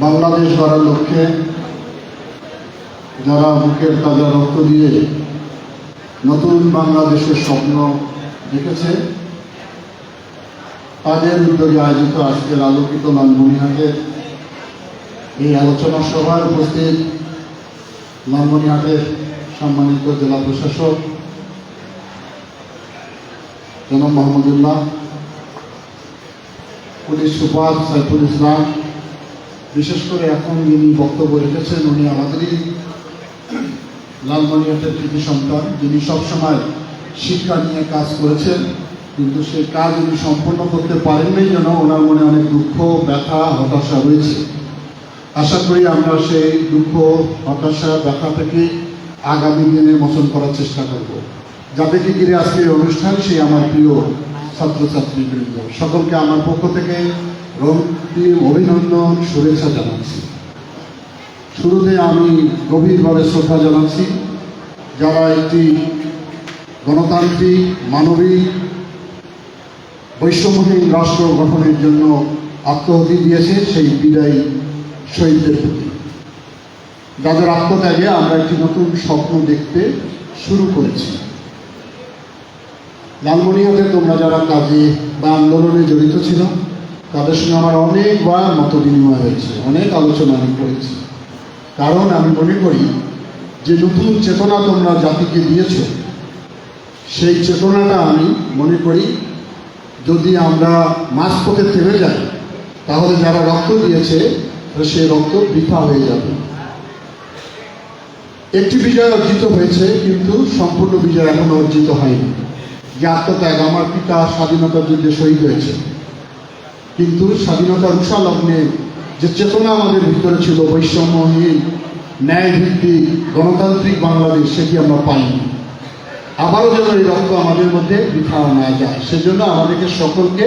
বাংলাদেশ গড়ার লক্ষ্যে যারা বুকের তাজা রক্ত দিয়ে নতুন বাংলাদেশের স্বপ্ন দেখেছে, তাদের উদ্যোগে আয়োজিত আজকের আলোকিত লালমনিহাটের এই আলোচনা সভায় উপস্থিত লালমনিহাটের সম্মানিত জেলা প্রশাসক জনাব মোহাম্মদুল্লাহ পুলিশ সুপার সাইফুল ইসলাম বিশেষ করে এখন যিনি বক্তব্য রেখেছেন, উনি আমাদেরই লালমনিহাটের কৃতি সন্তান। যিনি সবসময় শিক্ষা নিয়ে কাজ করেছেন, কিন্তু সেই কাজ উনি সম্পূর্ণ করতে পারেননি যেন ওনার মনে অনেক দুঃখ, ব্যথা, হতাশা রয়েছে। আশা করি আমরা সেই দুঃখ, হতাশা, ব্যথা থেকে আগামী দিনে মোচন করার চেষ্টা করব। যাদেরকে ঘিরে আজকে এই অনুষ্ঠান সেই আমার প্রিয় ছাত্রছাত্রীবৃন্দ, সকলকে আমার পক্ষ থেকে রক্তিম অভিনন্দন, শুভেচ্ছা জানাচ্ছি। শুরুতে আমি গভীরভাবে শ্রদ্ধা জানাচ্ছি, যারা একটি গণতান্ত্রিক, মানবিক, বৈষম্যহীন রাষ্ট্র গঠনের জন্য আত্মহতি দিয়েছে সেই বিদায়ী শহীদদের প্রতি। যাদের আত্মত্যাগে আমরা একটি নতুন স্বপ্ন দেখতে শুরু করেছি। লালমনিহাটে তোমরা যারা কাজে বা আন্দোলনে জড়িত ছিল তাদের সঙ্গে আমার অনেকবার মত বিনিময় হয়েছে, অনেক আলোচনা আমি করেছি। কারণ আমি মনে করি যে নতুন চেতনা তোমরা জাতিকে দিয়েছ, সেই চেতনাটা আমি মনে করি যদি আমরা মাঝপথে থেমে যাই, তাহলে যারা রক্ত দিয়েছে সেই রক্ত বৃথা হয়ে যাবে। একটি বিজয় অর্জিত হয়েছে, কিন্তু সম্পূর্ণ বিজয় এখনও অর্জিত হয়নি। যে আত্মত্যাগ, আমার পিতা স্বাধীনতার যুদ্ধে শহীদ হয়েছে। কিন্তু স্বাধীনতার উষা লগ্নে যে চেতনা আমাদের ভিতরে ছিল, বৈষম্যহীন, ন্যায়ভিত্তিক, গণতান্ত্রিক বাংলাদেশ, সেটি আমরা পাইনি। আবারও যেন এই রক্ত আমাদের মধ্যে বৃথা না যায়, সেজন্য আমাদেরকে সকলকে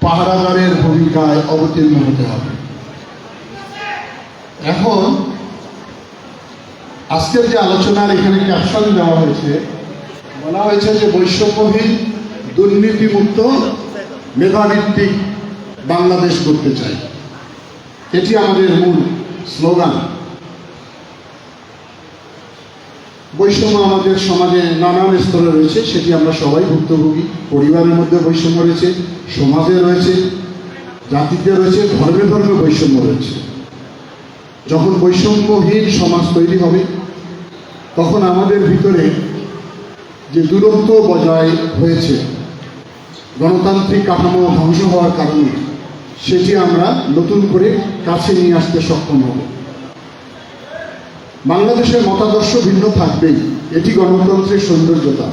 পাহারাদারের ভূমিকায় অবতীর্ণ হতে হবে। এখন, আজকের যে আলোচনার এখানে ক্যাপশন দেওয়া হয়েছে, বলা হয়েছে যে বৈষম্যহীন, দুর্নীতিমুক্ত, মেধাভিত্তিক বাংলাদেশ করতে চাই। এটি আমাদের মূল স্লোগান। বৈষম্য আমাদের সমাজে নানান স্তরে রয়েছে, সেটি আমরা সবাই ভুক্তভোগী। পরিবারের মধ্যে বৈষম্য রয়েছে, সমাজে রয়েছে, জাতিতে রয়েছে, ধর্মে ধর্মে বৈষম্য রয়েছে। যখন বৈষম্যহীন সমাজ তৈরি হবে, তখন আমাদের ভিতরে যে দূরত্ব বজায় হয়েছে, গণতান্ত্রিক কাঠামো ধ্বংস হওয়ার কারণে সেটি আমরা নতুন করে কাছে নিয়ে আসতে সক্ষম হব। বাংলাদেশের মতাদর্শ ভিন্ন থাকবেই। এটি গণতন্ত্রের সৌন্দর্যতা।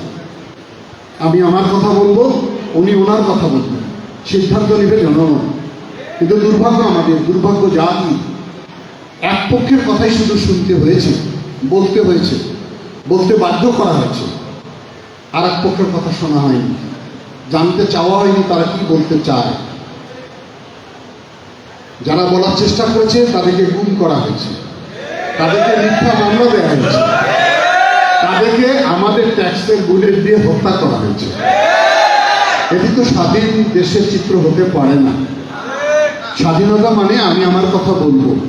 আমি আমার কথা বলব, উনি ওনার কথা বলবেন। সিদ্ধান্ত নেবে জনগণ। কিন্তু দুর্ভাগ্য আমাদের, দুর্ভাগ্য জাতি। এক পক্ষের কথাই শুধু শুনতে হয়েছে, বলতে হয়েছে, বলতে বাধ্য করা হয়েছে। আর এক পক্ষের কথা শোনা হয়নি। জানতে চাওয়া হয়নি তারা কি বলতে চায়। যারা বলার চেষ্টা করেছে, তাদেরকে গুম করা হয়েছে। তাদেরকে মিথ্যা মামলা দেওয়া হয়েছে। তাদেরকে আমাদের ট্যাক্সের বুলেট দিয়ে হত্যা করা হয়েছে। এটি তো স্বাধীন দেশের চিত্র হতে পারে না। স্বাধীনতা মানে আমি আমার কথা বলব।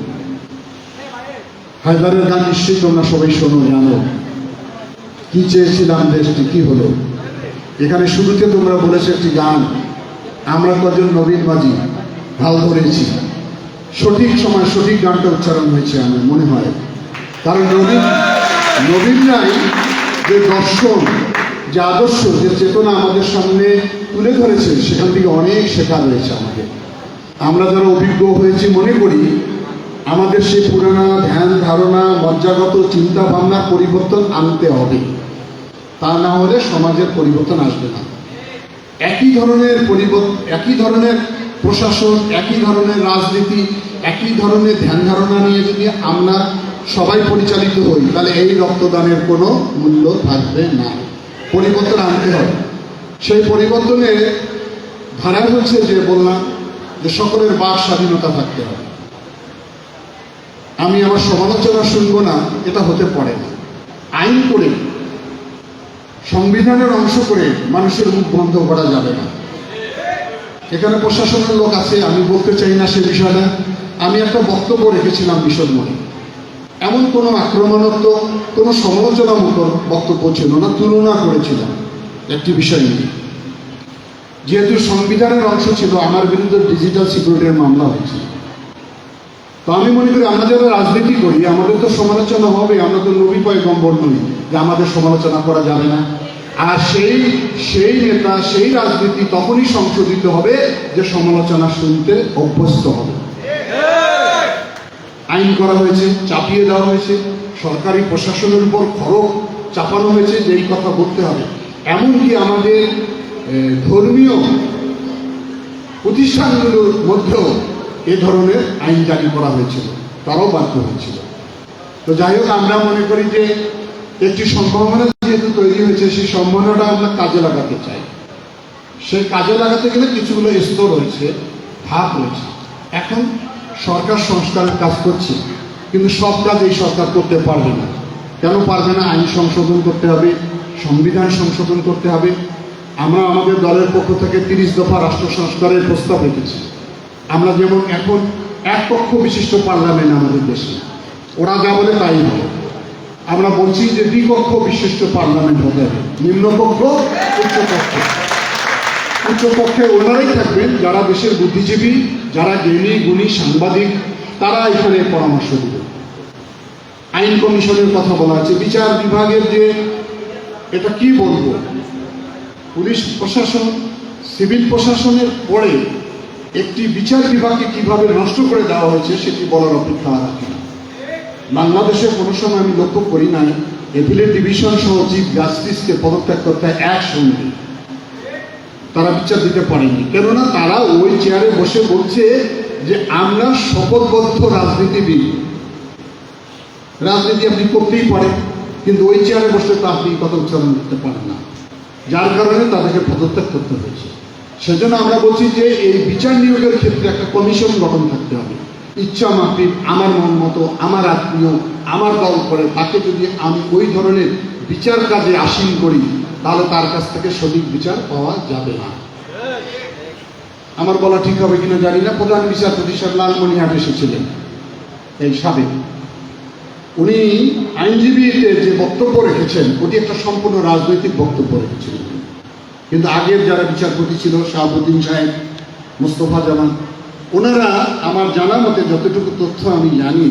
হায়দারের গান নিশ্চয়ই তোমরা সবাই শোনো, জানো। কি চেয়েছিলাম দেশটি, কি হলো? এখানে শুরুতে তোমরা বলেছ একটি গান, আমরা কজন নবীন মাঝি ভালো ধরেছি। সঠিক সময় সঠিক গানটা উচ্চারণ হয়েছে আমার মনে হয়। কারণ নবীন নবীন রায় যে দর্শন, যে আদর্শ, যে চেতনা আমাদের সামনে তুলে ধরেছে, সেখান থেকে অনেক শেখা রয়েছে আমাদের। আমরা যারা অভিজ্ঞ হয়েছি, মনে করি আমাদের সেই পুরানা ধ্যান, ধারণা, মজ্জাগত চিন্তা ভাবনার পরিবর্তন আনতে হবে। তা না হলে সমাজের পরিবর্তন আসবে না। একই ধরনের পরিবর্তন একই ধরনের প্রশাসন একই ধরনের রাজনীতি, একই ধরনের ধ্যান ধারণা নিয়ে যদি আমরা সবাই পরিচালিত হই, তাহলে এই রক্তদানের কোনো মূল্য থাকবে না। পরিবর্তন আনতে হবে। সেই পরিবর্তনের ধারা হচ্ছে যে বললাম যে সকলের বাক স্বাধীনতা থাকতে হবে। আমি আমার সমালোচনা শুনব না, এটা হতে পারে না। আইন করে, সংবিধানের অংশ করে মানুষের মুখ বন্ধ করা যাবে না। এখানে প্রশাসনের লোক আছে, আমি বলতে চাই না সে বিষয়টা। আমি একটা বক্তব্য রেখেছিলাম মিশন মনে এমন কোনো আক্রমণাত্মক, কোনো সমালোচনামূলক বক্তব্য ছিল না, তুলনা করেছিলাম একটি বিষয় নিয়ে। যেহেতু সংবিধানের অংশ ছিল, আমার বিরুদ্ধে ডিজিটাল সিকিউরিটির মামলা হয়েছে। তো আমি মনে করি, আমরা যারা রাজনীতি করি, আমাদের তো সমালোচনা হবে আমরা তো নবী পয়গম্বর নই যে আমাদের সমালোচনা করা যাবে না। আর সেই সেই নেতা, সেই রাজনীতি তখনই সংশোধিত হবে যে সমালোচনা শুনতে অভ্যস্ত হবে। আইন করা হয়েছে, চাপিয়ে দেওয়া হয়েছে, সরকারি প্রশাসনের উপর খরচ চাপানো হয়েছে যে এই কথা বলতে হবে। এমনকি আমাদের ধর্মীয় প্রতিষ্ঠানগুলোর মধ্যেও এ ধরনের আইন জারি করা হয়েছিল, তারাও বাধ্য হয়েছিল। তো যাই হোক, আমরা মনে করি যে একটি সম্ভাবনা যেহেতু তৈরি হয়েছে, সেই সম্ভাবনাটা আমরা কাজে লাগাতে চাই। সেই কাজে লাগাতে গেলে কিছুগুলো স্তর রয়েছে, ধাপ রয়েছে। এখন সরকার সংস্কারের কাজ করছে, কিন্তু সব কাজ এই সরকার করতে পারবে না। কেন পারবে না? আইন সংশোধন করতে হবে, সংবিধান সংশোধন করতে হবে। আমরা আমাদের দলের পক্ষ থেকে তিরিশ দফা রাষ্ট্র সংস্কারের প্রস্তাব রেখেছি। আমরা যেমন এখন এক পক্ষ বিশিষ্ট পার্লামেন্ট আমাদের দেশে, ওরা যা বলে তাই হবে আমরা বলছি যে দ্বিপক্ষ বিশিষ্ট পার্লামেন্ট হবে। নিম্নপক্ষ, উচ্চপক্ষ। উচ্চপক্ষে ওনারাই থাকবেন, যারা দেশের বুদ্ধিজীবী, যারা জ্ঞানী, গুণী, সাংবাদিক, তারা এখানে পরামর্শ দেবে। আইন কমিশনের কথা বলা আছে। বিচার বিভাগের যে, এটা কি বলব? পুলিশ প্রশাসন, সিভিল প্রশাসনের পরে একটি বিচার বিভাগকে কীভাবে নষ্ট করে দেওয়া হয়েছে সেটি বলার অপেক্ষা রাখে বাংলাদেশে কোনো সময় আমি লক্ষ্য করি নাই এপিলেট ডিভিশন সহ চিফ জাস্টিসকে পদত্যাগ করতে একসঙ্গে তারা বিচার দিতে পারেনি কেননা তারা ওই চেয়ারে বসে বলছে যে আমরা শপথবদ্ধ রাজনীতিবিদ। রাজনীতি আপনি করতেই পারেন, কিন্তু ওই চেয়ারে বসে তো আপনি কথা উচ্চারণ করতে পারেন না। যার কারণে তাদেরকে পদত্যাগ করতে হয়েছে। সেজন্য আমরা বলছি যে এই বিচার নিয়োগের ক্ষেত্রে একটা কমিশন গঠন থাকতে হবে। ইচ্ছা মাফিক, আমার মন মতো, আমার আত্মীয়, আমার দল করে, তাকে যদি আমি ওই ধরনের বিচার কাজে আসীন করি, তাহলে তার কাছ থেকে সঠিক বিচার পাওয়া যাবে না। আমার বলা ঠিক হবে কিনা জানি না। প্রধান বিচারপতি স্যার লালমনিহাট এসেছিলেন, এই সাবেক। উনি আইনজীবীদের যে বক্তব্য রেখেছেন, ওটি একটা সম্পূর্ণ রাজনৈতিক বক্তব্য রেখেছিলেন। কিন্তু আগের যারা বিচারপতি ছিল, শাহাবুদ্দিন সাহেব, মুস্তফা জামান ওনারা আমার জানা মতে যতটুকু তথ্য আমি জানি,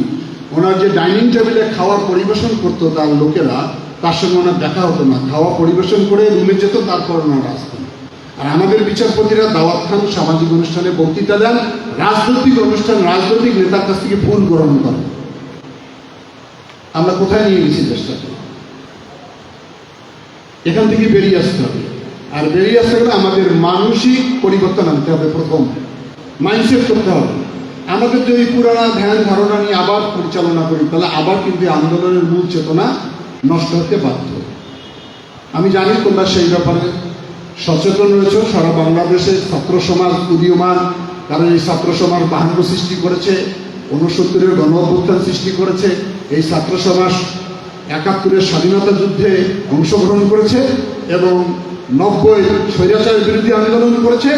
ওনার যে ডাইনিং টেবিলে খাওয়া পরিবেশন করতো তার লোকেরা, তার সঙ্গে ওনার দেখা হতো না। খাওয়া পরিবেশন করে রুমে যেত, তারপর ওনারা আসতেন আর আমাদের বিচারপতিরা দাওয়াত খান, সামাজিক অনুষ্ঠানে বক্তৃতা দেন, রাজনৈতিক অনুষ্ঠান, রাজনৈতিক নেতার কাছ থেকে ফোন গ্রহণ করেন। আমরা কোথায় নিয়ে গেছি দেশটাকে এখান থেকে বেরিয়ে আসতে হবে। আর বেরিয়ে আসতে গেলে আমাদের মানসিক পরিবর্তন আনতে হবে প্রথম। মাইন্ডসেট করতে হবে। আমাদের যদি পুরানা ধ্যান ধারণা নিয়ে আবার পরিচালনা করি, তাহলে আবার কিন্তু আন্দোলনের মূল চেতনা নষ্ট হতে বাধ্য। আমি জানি তোমরা সেই ব্যাপারে সচেতন রয়েছে, সারা বাংলাদেশে ছাত্র সমাজ উদীয়মান, কারণ এই ছাত্র সমাজ বাহান্ন সৃষ্টি করেছে, ঊনসত্তরের গণ অভ্যুত্থান সৃষ্টি করেছে, এই ছাত্র সমাজ একাত্তরের স্বাধীনতা যুদ্ধে অংশগ্রহণ করেছে এবং নব্বই স্বৈরাচার বিরোধী আন্দোলন করেছে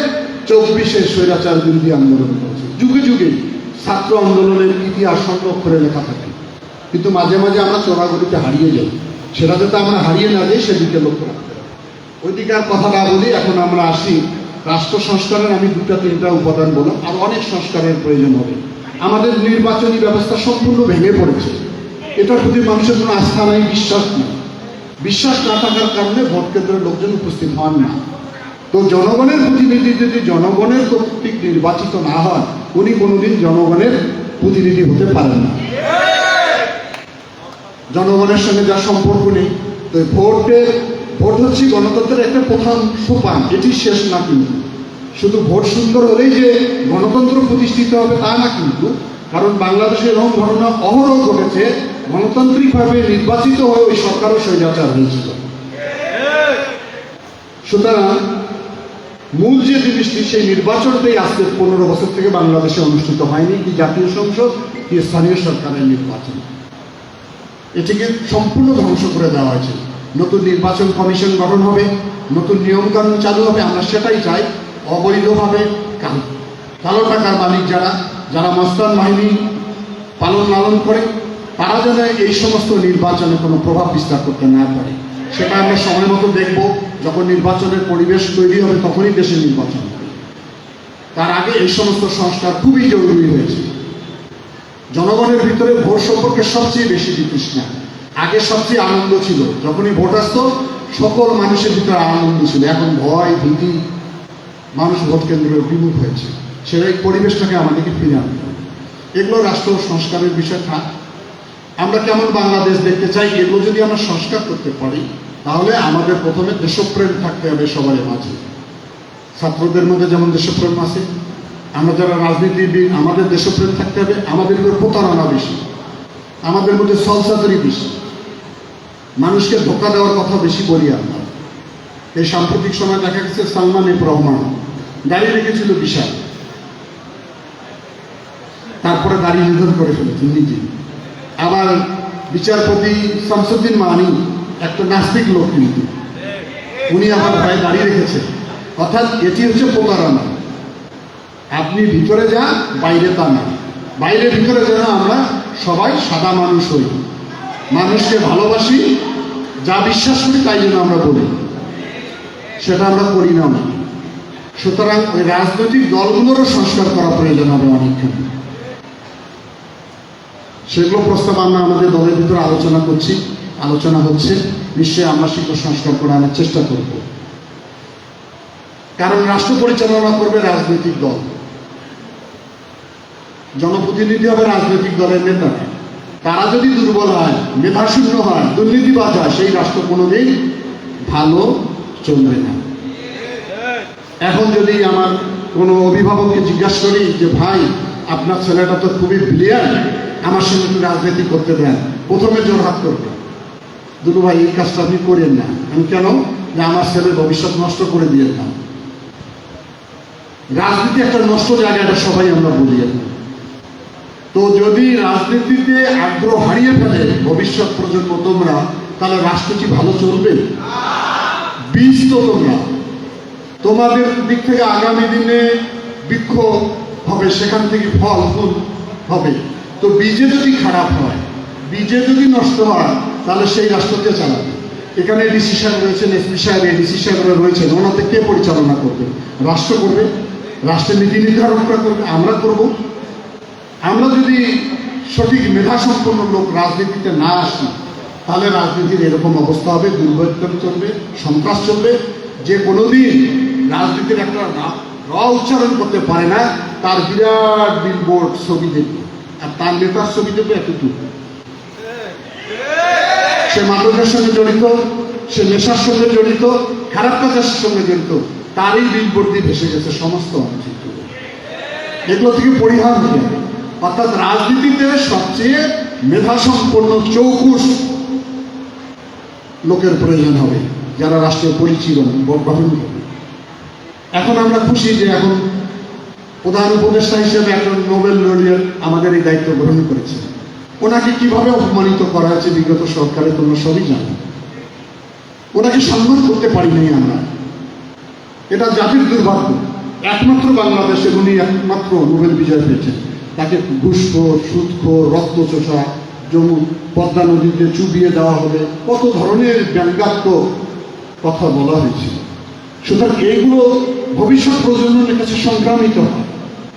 চব্বিশে স্বৈরাচার বিরোধী আন্দোলন করেছে যুগে যুগে ছাত্র আন্দোলনের ইতিহাস সংরক্ষণে লেখা থাকে। কিন্তু মাঝে মাঝে আমরা চোরাগুলিতে হারিয়ে যাই। সেটা যাতে আমরা হারিয়ে না যাই, সেদিকে লক্ষ্য রাখতে হবে। ওইদিকে আর কথা না বলি, এখন আমরা আসি। রাষ্ট্র সংস্কারের আমি দুটা, তিনটা উপাদান বললাম আর অনেক সংস্কারের প্রয়োজন হবে। আমাদের নির্বাচনী ব্যবস্থা সম্পূর্ণ ভেঙে পড়েছে। এটার প্রতি মানুষের কোনো আস্থা নাই, বিশ্বাস নেই। বিশ্বাস না থাকার কারণে ভোট কেন্দ্রের লোকজন উপস্থিত হন না। তো জনগণের প্রতিনিধি যদি জনগণের কর্তৃক নির্বাচিত না হয়, উনি কোনোদিন জনগণের প্রতিনিধি হতে পারেন না। জনগণের সঙ্গে যার সম্পর্ক নেই, তো ভোটের ভোট হচ্ছে গণতন্ত্রের একটা প্রধান সোপান, এটি শেষ না কিন্তু শুধু ভোট সুন্দর হলেই যে গণতন্ত্র প্রতিষ্ঠিত হবে তা না কিন্তু, কারণ বাংলাদেশে এরকম ঘটনা অহরহ ঘটেছে, গণতান্ত্রিকভাবে নির্বাচিত হয়ে ওই সরকারও স্বৈরাচার হয়েছিল। সুতরাং মূল যে জিনিসটি সেই নির্বাচনটাই আজকে পনেরো বছর থেকে বাংলাদেশে অনুষ্ঠিত হয়নি, কি জাতীয় সংসদ, কি স্থানীয় সরকারের নির্বাচন। এটিকে সম্পূর্ণ ধ্বংস করে দেওয়া হয়েছে। নতুন নির্বাচন কমিশন গঠন হবে, নতুন নিয়মকানুন চালু হবে, আমরা সেটাই চাই, অবৈধভাবে কালো টাকার মালিক যারা যারা মস্তান বাহিনী পালন লালন করে, তারা যেন এই সমস্ত নির্বাচনে কোনো প্রভাব বিস্তার করতে না পারে। সেটা আমরা সময় মতো দেখব। যখন নির্বাচনের পরিবেশ তৈরি হবে, তখনই দেশে নির্বাচন তার আগে এই সমস্ত সংস্কার খুবই জরুরি হয়েছে। জনগণের ভিতরে ভোট সম্পর্কে সবচেয়ে বেশি বিতৃষ্ণা। আগে সবচেয়ে আনন্দ ছিল, যখনই ভোট আসতো, সকল মানুষের ভিতরে আনন্দ ছিল। এখন ভয়, ভীতি, মানুষ ভোট কেন্দ্রে বিমুখ হয়েছে। সেটাই পরিবেশটাকে আমাদেরকে ফিরে আনতে হবে। এগুলো রাষ্ট্র সংস্কারের বিষয় থাক। আমরা কেমন বাংলাদেশ দেখতে চাই, এগুলো যদি আমরা সংস্কার করতে পারি তাহলে আমাদের প্রথমে দেশপ্রেম থাকতে হবে সবার মাঝে। ছাত্রদের মধ্যে যেমন দেশপ্রেম আছে, আমরা যারা রাজনীতিবিদ, আমাদের দেশপ্রেম থাকতে হবে, আমাদের মধ্যে প্রতারণা বেশি, আমাদের মধ্যে সলসাতরি বেশি। মানুষকে ধোকা দেওয়ার কথা বেশি বলি আমরা। এই সাম্প্রতিক সময় দেখা গেছে সালমান এফ রহমান দাঁড়িয়ে রেখেছিল বিশাল। তারপরে দাঁড়িয়ে নিধন করে ফেলেছেন নিজে। আবার বিচারপতি শামসুদ্দিন মানি একটা নাস্তিক লোক কিন্তু। উনি আমার ভাই দাঁড়িয়ে রেখেছেন অর্থাৎ এটি হচ্ছে প্রতারণা। আপনি ভিতরে যান, বাইরে তা না বাইরে ভিতরে যেন আমরা সবাই সাদা মানুষ হই। মানুষকে ভালোবাসি, যা বিশ্বাস করি তাই যেন আমরা বলি। সেটা আমরা করি না সুতরাং ওই রাজনৈতিক দলগুলোরও সংস্কার করা প্রয়োজন হবে অনেকখানি। সেগুলো প্রস্তাব আমরা আমাদের দলের ভিতরে আলোচনা করছি। আলোচনা হচ্ছে, নিশ্চয়ই আমরা সেগুলো সংস্কার করে আনার চেষ্টা করব। কারণ রাষ্ট্র পরিচালনা করবে রাজনৈতিক দল। জনপ্রতিনিধি হবে রাজনৈতিক দলের নেতারা তারা যদি দুর্বল হয় মেধাশূন্য হয়, দুর্নীতিবাজ হয়, সেই রাষ্ট্র কোনোদিন ভালো চলবে না। এখন যদি আমার কোনো অভিভাবককে জিজ্ঞাসা করি যে, ভাই, আপনার ছেলেটা তো খুবই ব্রিলিয়ান্ট আমার সঙ্গে রাজনীতি করতে দেন। প্রথমে জোর হাত করবে। দুটো ভাই এই কাজটা আপনি করেন না। আমি কেন? যে আমার ছেলের ভবিষ্যৎ নষ্ট করে দিয়ে না রাজনীতি একটা নষ্ট জায়গা এটা সবাই আমরা বলি তো যদি রাজনীতিতে আগ্রহ হারিয়ে ফেলে ভবিষ্যৎ প্রজন্ম তোমরা, তাহলে রাষ্ট্র কি ভালো চলবে? বীজ তো তোমরা। তোমাদের দিক থেকে আগামী দিনে বৃক্ষ হবে, সেখান থেকে ফল, ফুল হবে। তো বীজে যদি খারাপ হয়? বীজে যদি নষ্ট হয়, তাহলে সেই রাষ্ট্রকে চালাবে? এখানে ডিসি সাহেব রয়েছেন এসপি সাহেব এডিসি সাহেবরা রয়েছেন, ওনাদের কে পরিচালনা করবে? রাষ্ট্র করবে? রাষ্ট্রের নীতি নির্ধারণ করা করবে? আমরা করব। আমরা যদি সঠিক মেধা সম্পন্ন লোক রাজনীতিতে না আসি, তাহলে রাজনীতির এরকম অবস্থা হবে দুর্বৃত্তন চলবে, সন্ত্রাস চলবে। যে কোনোদিন রাজনীতির একটা র উচ্চারণ করতে পারে না, তার বিরাট বিলবোর্ড ছবি দেখবে। আর তার নেতার ছবি দেখবে এতটুকু। সে মাদকের সঙ্গে জড়িত, সে নেশার সঙ্গে জড়িত, খারাপ কাজের সঙ্গে জড়িত, তারই বিলবোর্ড দিয়ে ভেসে গেছে সমস্ত অঞ্চিত এগুলো থেকে পরিহার হতে হবে অর্থাৎ রাজনীতিতে সবচেয়ে মেধাসম্পন্ন চৌকুশ লোকের প্রয়োজন হবে, যারা রাষ্ট্রীয় পরিচিরণ গঠন করবে এখন আমরা খুশি যে এখন প্রধান উপদেষ্টা হিসেবে একজন নোবেল লরিয়ার আমাদের এই দায়িত্ব গ্রহণ করেছে ওনাকে কীভাবে অপমানিত করা হয়েছে বিগত সরকারে তোমরা সবই জানো। ওনাকে সম্মান করতে পারি নাই আমরা। এটা জাতির দুর্ভাগ্য। একমাত্র বাংলাদেশে উনি একমাত্র নোবেল বিজয় পেয়েছেন। তাকে ঘুষখোর, সুদখোর, রক্তচোষা, জমু, পদ্মা নদীতে চুবিয়ে দেওয়া হবে, কত ধরনের ব্যঙ্গাত্মক কথা বলা হয়েছে। সুতরাং এইগুলো ভবিষ্যৎ প্রজন্মের কাছে সংক্রামিত হয়।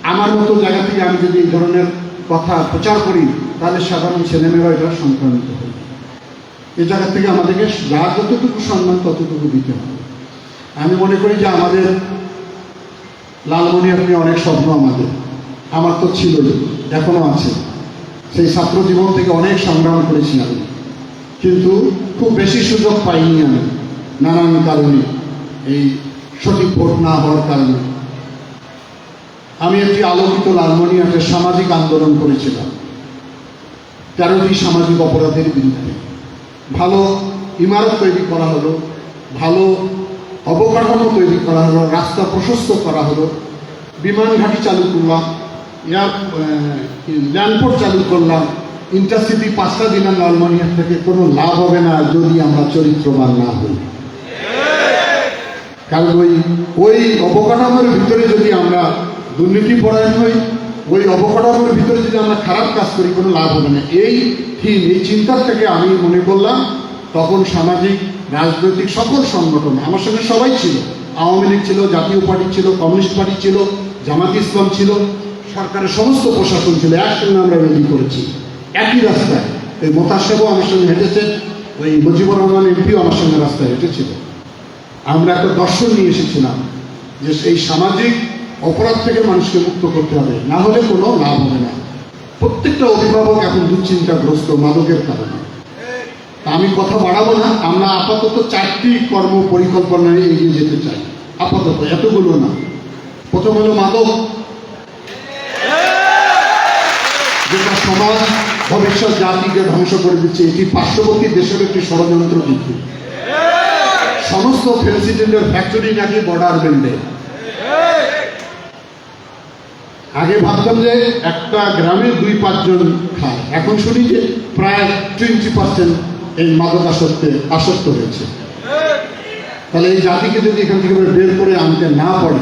আমার মতো জায়গা থেকে আমি যদি এই ধরনের কথা প্রচার করি, তাহলে সাধারণ ছেলেমেয়েরা এটা সংক্রামিত হবে। এ জায়গা থেকে আমাদেরকে যার যতটুকু সম্মান, ততটুকু দিতে হবে। আমি মনে করি যে আমাদের লালমনিরহাটে অনেক স্বপ্ন আমাদের। আমার তো ছিল এখনও আছে। সেই ছাত্র জীবন থেকে অনেক সংগ্রাম করেছি আমি। কিন্তু খুব বেশি সুযোগ পাইনি আমি নানান কারণে। এই সঠিক ভোট না হওয়ার কারণে। আমি একটি আলোকিত লালমনিরহাটের সামাজিক আন্দোলন করেছিলাম। তেরোটি সামাজিক অপরাধের বিরুদ্ধে। ভালো ইমারত তৈরি করা হলো, ভালো অবকাঠামো তৈরি করা হলো, রাস্তা প্রশস্ত করা হলো, বিমান ঘাঁটি চালু করলাম এয়ার ল্যান্ডপোর্ট চালু করলাম, ইন্টারসিটি পাঁচটা দিনের লালমনিহাট থেকে কোনো লাভ হবে না যদি আমরা চরিত্রবান না হই। কারণ ওই ওই অবকাঠামোর ভিতরে যদি আমরা দুর্নীতি পরায়ণ হই, ওই অবকাঠামোর ভিতরে যদি আমরা খারাপ কাজ করি, কোনো লাভ হবে না। এই থিম, এই চিন্তার থেকে আমি মনে করলাম, তখন সামাজিক, রাজনৈতিক সকল সংগঠন, আমার সঙ্গে সবাই ছিল। আওয়ামী লীগ ছিল, জাতীয় পার্টি ছিল, কমিউনিস্ট পার্টি ছিল, জামাত ইসলাম ছিল, সরকারের সমস্ত প্রশাসন ছিল, একসঙ্গে আমরা রেডি করেছি। একই রাস্তায়। এই মোতাসেবও আমার সঙ্গে হেঁটেছে, ওই মুজিবুর রহমান এমপিও আমার সঙ্গে রাস্তায় হেঁটেছিল। আমরা একটা দর্শন নিয়ে এসেছিলাম যে এই সামাজিক অপরাধ থেকে মানুষকে মুক্ত করতে হবে। না হলে কোনো লাভ হবে না। প্রত্যেকটা অভিভাবক এখন দুশ্চিন্তাগ্রস্ত মাদকের কারণে। আমি কথা বাড়াবো না। আমরা আপাতত চারটি কর্ম পরিকল্পনা নিয়ে এগিয়ে যেতে চাই। আপাতত এতগুলো না। প্রথম হলো মাদক। যেটা সমাজ, ভবিষ্যৎ জাতিকে ধ্বংস করে দিচ্ছে। এটি পার্শ্ববর্তী দেশের একটি ষড়যন্ত্র কিন্তু সমস্ত ফেন্সিডেন্টের ফ্যাক্টরি নাকি বর্ডার বেল্টে আগে ভাবতাম যে একটা গ্রামে দুই, পাঁচজন খায়। এখন শুনি যে প্রায় টোয়েন্টি পার্সেন্ট এই মাদক আসক্তে আসক্ত হয়েছে। তাহলে এই জাতিকে যদি এখান থেকে বের করে আনতে না পারে,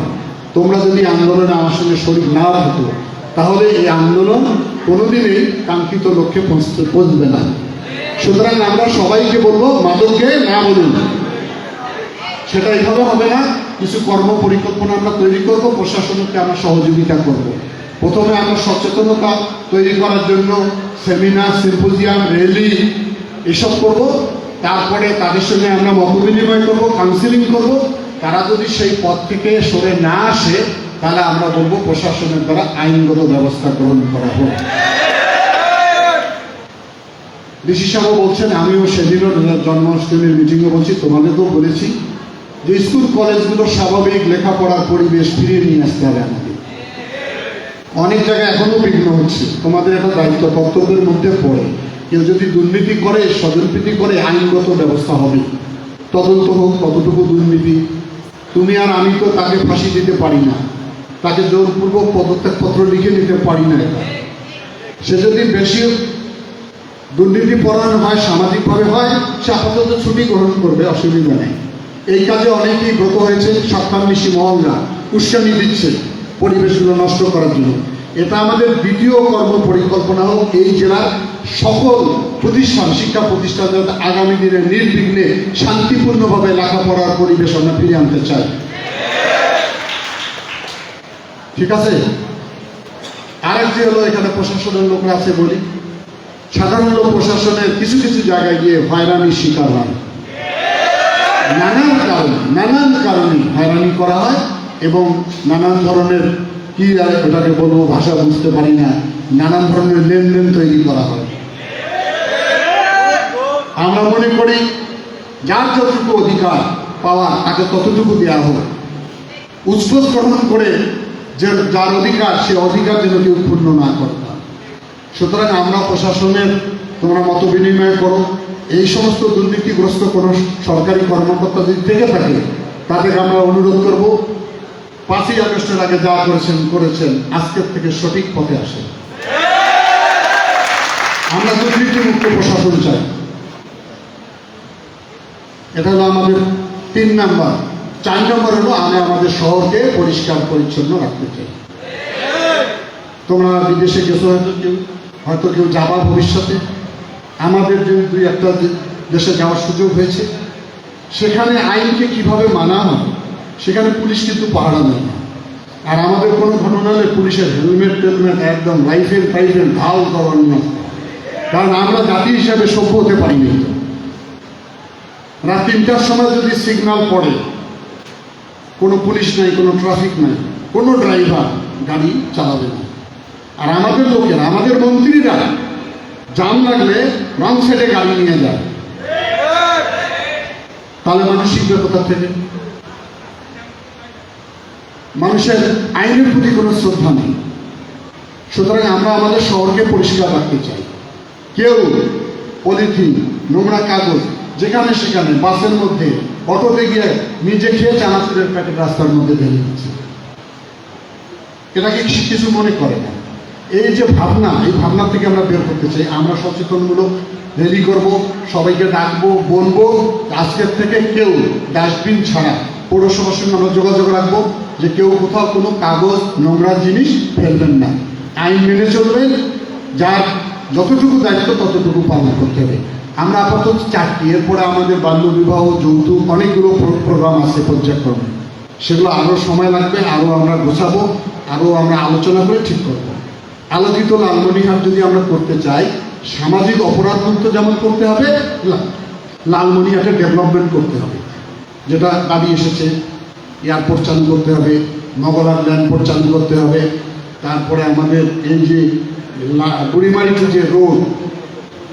তোমরা যদি আন্দোলনে আমার সঙ্গে শরীর না হতো তাহলে এই আন্দোলন কোনোদিনই কাঙ্ক্ষিত লক্ষ্যে পৌঁছতে পৌঁছবে না। সুতরাং আমরা সবাইকে বলব, মাদককে না বলুন। সেটা এভাবে হবে না। কিছু কর্ম পরিকল্পনা আমরা তৈরি করব, প্রশাসনকে আমরা সহযোগিতা করব। প্রথমে আমরা সচেতনতা তৈরি করার জন্য সেমিনার, সিম্পোজিয়াম র্যালি এসব করব। তারপরে তাদের সঙ্গে আমরা মত বিনিময় করব কাউন্সিলিং করব। তারা যদি সেই পথ থেকে সরে না আসে, তাহলে আমরা বলব প্রশাসনের দ্বারা আইনগত ব্যবস্থা গ্রহণ করা হোক। ডিসি সাহেব বলছেন, আমিও সেদিনও জন্মাষ্টমীর মিটিংয়ে বলছি, তোমাদেরকেও বলেছি। যে স্কুল কলেজগুলো স্বাভাবিক লেখাপড়ার পরিবেশ ফিরিয়ে নিয়ে আসতে হবে আমাদের অনেক জায়গায় এখনও বিঘ্ন হচ্ছে। তোমাদের একটা দায়িত্ব কর্তব্যের মধ্যে পড়ে। কেউ যদি দুর্নীতি করে, স্বজনপ্রীতি করে, আইনগত ব্যবস্থা হবে। তদন্ত হোক কতটুকু দুর্নীতি। তুমি আর আমি তো তাকে ফাঁসি দিতে পারি না। তাকে জোরপূর্বক পদত্যাগপত্র লিখে নিতে পারি না। সে যদি বেশি দুর্নীতি পরায়ণ হয়, সামাজিকভাবে হয়, সে আপাতত ছুটি গ্রহণ করবে, অসুবিধা নেই। এই কাজে অনেকেই ব্রত হয়েছে সত্তান্বেষী মহলরা। উস্কানি দিচ্ছে পরিবেশগুলো নষ্ট করার জন্য। এটা আমাদের দ্বিতীয় কর্ম পরিকল্পনা হোক, এই জেলার সকল প্রতিষ্ঠান, শিক্ষা প্রতিষ্ঠান যাতে আগামী দিনে নির্বিঘ্নে শান্তিপূর্ণভাবে লেখাপড়ার পরিবেশ আমরা ফিরিয়ে আনতে চাই। ঠিক আছে? আরেকটি হলো, এখানে প্রশাসনের লোকরা আছে বলি। সাধারণ লোক প্রশাসনের কিছু কিছু জায়গায় গিয়ে হয়রানির শিকার হয় নানান কারণে নানান কারণে হয়রানি করা হয় এবং নানান ধরনের কি ওটাকে বলব, ভাষা বুঝতে পারি না। নানান ধরনের লেনদেন তৈরি করা হয়। আমরা মনে করি, যার যতটুকু অধিকার পাওয়া, তাকে ততটুকু দেওয়া হোক। উৎসব গ্রহণ করে যে, যার অধিকার, সে অধিকার যেন কেউ পূর্ণ না করতে হয়। সুতরাং আমরা প্রশাসনের তোমরা মত বিনিময় করো। এই সমস্ত দুর্নীতিগ্রস্ত কোনো সরকারি কর্মকর্তা যদি থেকে থাকে, তাদেরকে আমরা অনুরোধ করব, পাঁচই আগস্টের আগে যা করেছেন করেছেন, আজকের থেকে সঠিক পথে আসেন। আমরা দুর্নীতিমুক্ত প্রশাসন চাই। এটা হলো আমাদের তিন নাম্বার। চার নম্বর হলো আমরা আমাদের শহরকে পরিষ্কার, পরিচ্ছন্ন রাখতে চাই। তোমরা বিদেশে গেছো, হয়তো কেউ হয়তো কেউ যাবা ভবিষ্যতে। আমাদের যে দুই একটা দেশে যাওয়ার সুযোগ হয়েছে, সেখানে আইনকে কীভাবে মানা হয় সেখানে পুলিশ কিন্তু পাহারা দেয় না। আর আমাদের কোনো ঘটনা হলে পুলিশের হেলমেট টেলমেট একদম লাইফের ফাইফের ঢাল করানো কারণ আমরা জাতি হিসাবে সভ্য হতে পারিনি। রাত তিনটার সময় যদি সিগনাল পড়ে, কোনো পুলিশ নাই, কোনো ট্রাফিক নাই, কোনো ড্রাইভার গাড়ি চালাবে না। আর আমাদের লোকেরা, আমাদের মন্ত্রীরা জাম লাগলে রং সাইডে গাড়ি নিয়ে যায়। তাহলে মানুষ শিখবে কোথা থেকে? মানুষের আইনের প্রতি কোনো শ্রদ্ধা নেই। সুতরাং আমরা আমাদের শহরকে পরিষ্কার রাখতে চাই। কেউ পলিথিন, নোংরা কাগজ, যেখানে সেখানে, বাসের মধ্যে, অটোতে গিয়ে নিজে খেয়ে চানাচুরের প্যাকেট রাস্তার মধ্যে ফেলে দিচ্ছে। এটাকে কিছু মনে করে না? এই যে ভাবনা, এই ভাবনা থেকে আমরা বের করতে চাই, আমরা সচেতনমূলক রেলি করব, সবাইকে ডাকবো, বলব, আজকের থেকে কেউ ডাস্টবিন ছাড়া পৌরসভার সঙ্গে আমরা যোগাযোগ রাখব যে কেউ কোথাও কোনো কাগজ, নোংরা জিনিস ফেলবেন না। আইন মেনে চলবেন যার যতটুকু দায়িত্ব ততটুকু পালন করতে হবে। আমরা আপাতত চারটি, এরপরে আমাদের বাল্য বিবাহ, যৌতুক, অনেকগুলো প্রো- প্রোগ্রাম আছে পর্যায়ক্রমে। সেগুলো আরও সময় লাগবে, আরও আমরা গোছাবো, আরও আমরা আলোচনা করে ঠিক করব। আলোকিত লালমনিহাট যদি আমরা করতে চাই, সামাজিক অপরাধ মুক্ত যেমন করতে হবে লালমনিহাটের ডেভেলপমেন্ট করতে হবে। যেটা দাবি এসেছে এয়ারপোর্ট চালু করতে হবে মগলার ল্যান্ডপোর্ট চালু করতে হবে, তারপরে আমাদের এই যে লা- বুড়িমারি যে রোড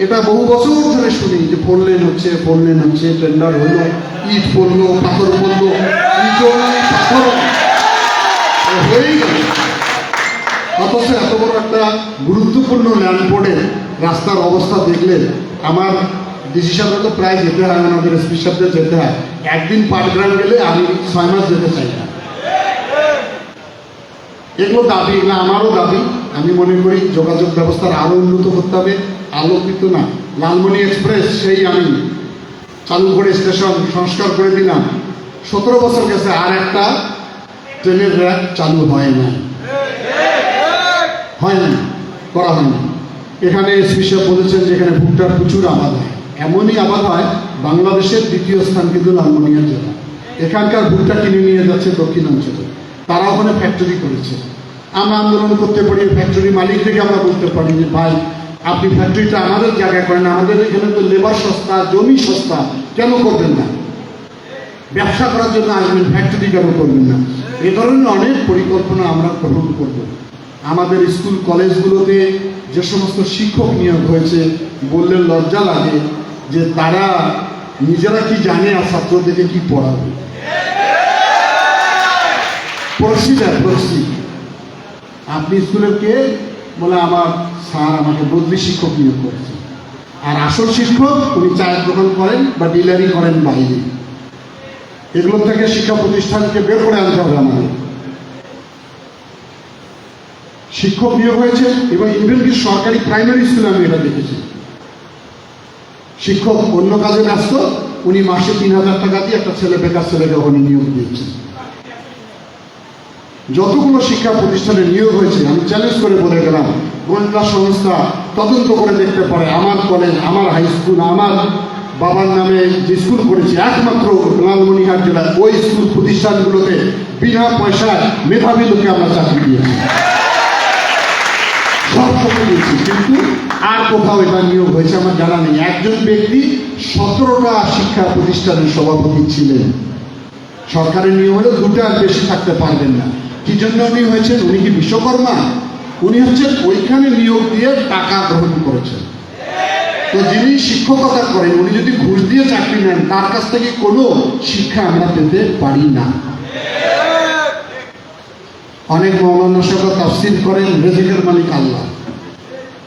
এটা বহু বছর ধরে শুনি যে ফোর লেন হচ্ছে ফোর লেন হচ্ছে টেন্ডার হলো, ইট পড়ল, পাথর পড়ল নাই পাথর গেল অথচ এত বড় একটা গুরুত্বপূর্ণ ল্যান্ডপোর্টের রাস্তার অবস্থা দেখলে আমার ডিসি সাহেবরা তো প্রায় যেতে হয় আমাদের এসপি সাহেবদের যেতে হয়। একদিন পাটগ্রাম গেলে আমি ছয় মাস যেতে চাই না। এগুলো দাবি এগুলো আমারও দাবি। আমি মনে করি যোগাযোগ ব্যবস্থার আরও উন্নত করতে হবে। আলোকিত না, লালমনি এক্সপ্রেস সেই আমি চালু করে স্টেশন সংস্কার করে দিলাম। সতেরো বছর গেছে, আর একটা ট্রেনের র্যাক চালু হয় না হয় না করা হয় না এখানে এসপি বলেছেন যে এখানে ভুট্টার প্রচুর আবাদ হয়। এমনই আবাদ হয় বাংলাদেশের দ্বিতীয় স্থান কিন্তু লালমনিয়া জেলা। এখানকার ভুট্টা কিনে নিয়ে যাচ্ছে দক্ষিণাঞ্চলে। তারা ওখানে ফ্যাক্টরি করেছে। আমরা আন্দোলন করতে পারি ফ্যাক্টরি মালিক থেকে আমরা বলতে পারি যে, ভাই, আপনি ফ্যাক্টরিটা আমাদের জায়গায় করেন, আমাদের এখানে তো লেবার সস্তা, জমি সস্তা, কেন করবেন না? ব্যবসা করার জন্য আসবেন ফ্যাক্টরি কেন করবেন না? এ ধরনের অনেক পরিকল্পনা আমরা গ্রহণ করব। আমাদের স্কুল কলেজগুলোতে যে সমস্ত শিক্ষক নিয়োগ হয়েছে বললে লজ্জা লাগে যে তারা নিজেরা কি জানে আর ছাত্রদেরকে কি পড়াবে? আপনি স্কুলের কে? বলে আমার স্যার আমাকে বদলি শিক্ষক নিয়োগ করেছে। আর আসল শিক্ষক উনি চায়ের দোকান করেন বা ডিলারি করেন বাইরে। এগুলো থেকে শিক্ষা প্রতিষ্ঠানকে বের করে আনতে হবে আমাদের। শিক্ষক নিয়োগ হয়েছে এবং ইভেন কি সরকারি প্রাইমারি স্কুলে আমি এটা দেখেছি। শিক্ষক অন্য কাজে ব্যস্ত, উনি মাসে তিন হাজার টাকা দিয়ে একটা ছেলে বেকার ছেলেকে উনি নিয়োগ দিয়েছেন। যতগুলো শিক্ষা প্রতিষ্ঠানে নিয়োগ হয়েছে, আমি চ্যালেঞ্জ করে বলে গেলাম, গোয়েন্দা সংস্থা তদন্ত করে দেখতে পারে, আমার কলেজ আমার হাই স্কুল আমার বাবার নামে যে স্কুল করেছি, একমাত্র লালমনিহাট জেলার ওই স্কুল প্রতিষ্ঠানগুলোতে বিনা পয়সায় মেধাবী লোকে আমরা চাকরি দিয়েছি। সব সময় দিয়েছি কিন্তু আর কোথাও এটা নিয়োগ হয়েছে আমার জানা নেই। একজন ব্যক্তি সতেরোটা শিক্ষা প্রতিষ্ঠানের সভাপতি ছিলেন। সরকারের নিয়ম বেশি থাকতে পারবেন না। কি জন্য উনি হয়েছেন? উনি কি বিশ্বকর্মা? উনি হচ্ছেন ওইখানে নিয়োগ দিয়ে টাকা গ্রহণ করেছেন। তো যিনি শিক্ষকতা করেন, উনি যদি ঘুষ দিয়ে চাকরি নেন, তার কাছ থেকে কোনো শিক্ষা আমরা পেতে পারি না। অনেক মৌলানা সাহেব তাফসির করেন রেজেকের মালিক আল্লাহ।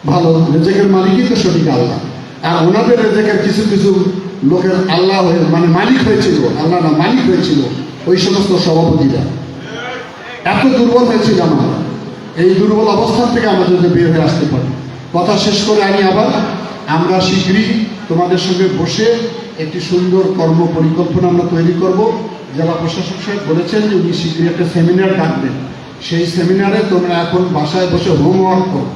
ভালো, রেজেকের মালিকই তো সঠিক আল্লাহ। আর ওনাদের রেজেকের কিছু কিছু লোকের আল্লাহ হয়ে মানে মালিক হয়েছিল আল্লাহ না মালিক হয়েছিল, ওই সমস্ত সভাপতিরা। এত দুর্বল হয়েছিল আমরা। এই দুর্বল অবস্থান থেকে আমরা যদি বের হয়ে আসতে পারি। কথা শেষ করে আমি আবার। আমরা শীঘ্রই তোমাদের সঙ্গে বসে একটি সুন্দর কর্ম পরিকল্পনা আমরা তৈরি করব। জেলা প্রশাসক সাহেব বলেছেন যে উনি শীঘ্রই একটা সেমিনার ডাকবেন। সেই সেমিনারে তোমরা এখন বাসায় বসে হোমওয়ার্ক করো।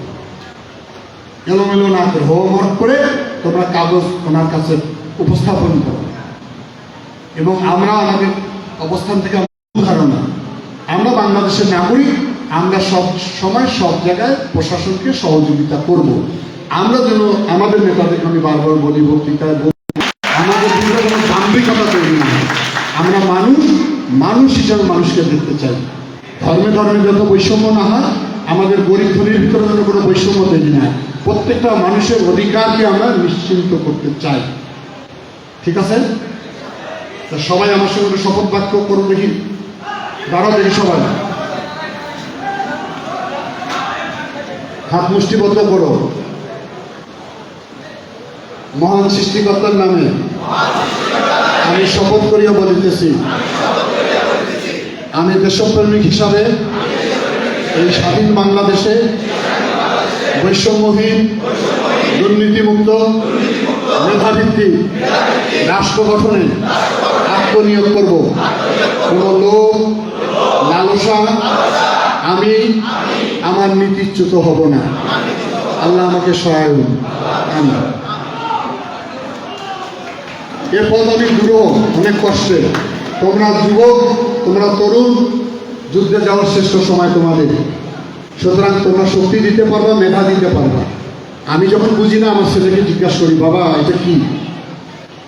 এলোমেলো না করে হোমওয়ার্ক করে তোমরা কাগজ ওনার কাছে উপস্থাপন করো। এবং আমরা আমাদের অবস্থান থেকে ধারণা, আমরা বাংলাদেশের নাগরিক, আমরা সব সময় সব জায়গায় প্রশাসনকে সহযোগিতা করব। আমরা যেন আমাদের নেতাদেরকে আমি বারবার বলি বক্তৃতায় আমাদের কোনো দাম্ভিকতা তৈরি আমরা মানুষ মানুষ হিসাবে মানুষকে দেখতে চাই। ধর্মে ধর্মে যত বৈষম্য না হয়, আমাদের গরিব ধনির ভিতরে যেন কোনো বৈষম্য তৈরি না প্রত্যেকটা মানুষের অধিকারকে আমরা নিশ্চিন্ত করতে চাই। ঠিক আছে? তা সবাই আমার সঙ্গে শপথ বাক্য করুন দেখি। দাঁড়াও দেখি সবাই। হাত মুষ্টিবদ্ধ করো। মহান সৃষ্টিকর্তার নামে। আমি শপথ করিয়া বলিতেছি। আমি দেশপ্রেমিক হিসাবে এই স্বাধীন বাংলাদেশে বৈষম্যহীন, দুর্নীতিমুক্ত, মেধাভিত্তিক রাষ্ট্র গঠনে আত্মনিয়োগ করব। কোনো লোক লালসা আমি, আমার নীতিচ্যুত হব না। আল্লাহ আমাকে সহায় আমি এ পথ আমি দূর অনেক কষ্টের তোমরা যুবক তোমরা তরুণ, যুদ্ধে যাওয়ার শ্রেষ্ঠ সময় তোমাদের। সুতরাং তোমরা শক্তি দিতে পারবা, মেধা দিতে পারবা। আমি যখন বুঝি না, আমার ছেলেকে জিজ্ঞাসা করি, বাবা, এটা কি?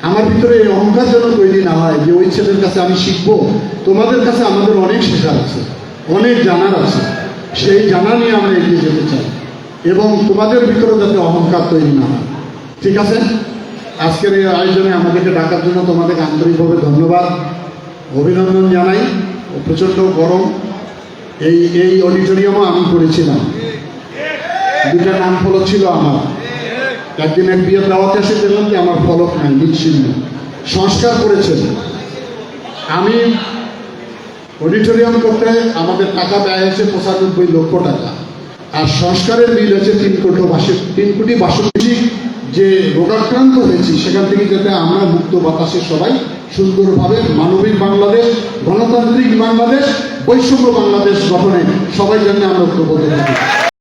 আমার ভিতরে এই অহংকার যেন তৈরি না হয় যে, ওই ছেলের কাছে আমি শিখব। তোমাদের কাছে আমাদের অনেক শেখার আছে, অনেক জানার আছে। সেই জানা নিয়ে আমরা এগিয়ে যেতে চাই এবং তোমাদের ভিতরে যাতে অহংকার তৈরি না হয়। ঠিক আছে? আজকের এই আয়োজনে আমাদেরকে ডাকার জন্য তোমাদেরকে আন্তরিকভাবে ধন্যবাদ। অভিনন্দন জানাই, প্রচণ্ড গরম। এই এই অডিটোরিয়ামও আমি করেছিলাম। দুটা নাম ফলক ছিল আমার। একদিন এক বিয়ের দাওয়াতে এসে দেখলাম যে আমার ফলক নাই, বিচ্ছিন্ন। সংস্কার করেছেন। আমি অডিটোরিয়াম করতে আমাদের টাকা ব্যয় হয়েছে পঁচানব্বই লক্ষ টাকা। আর সংস্কারের বিল হচ্ছে তিন কোটি বাষট্টি, তিন কোটি বাষট্টি। যে রোগাক্রান্ত হয়েছি, সেখান থেকে যাতে আমরা মুক্ত বাতাসে সবাই সুন্দরভাবে মানবিক বাংলাদেশ গণতান্ত্রিক বাংলাদেশ বৈষম্য বাংলাদেশ গঠনে সবাই জন্য আমরা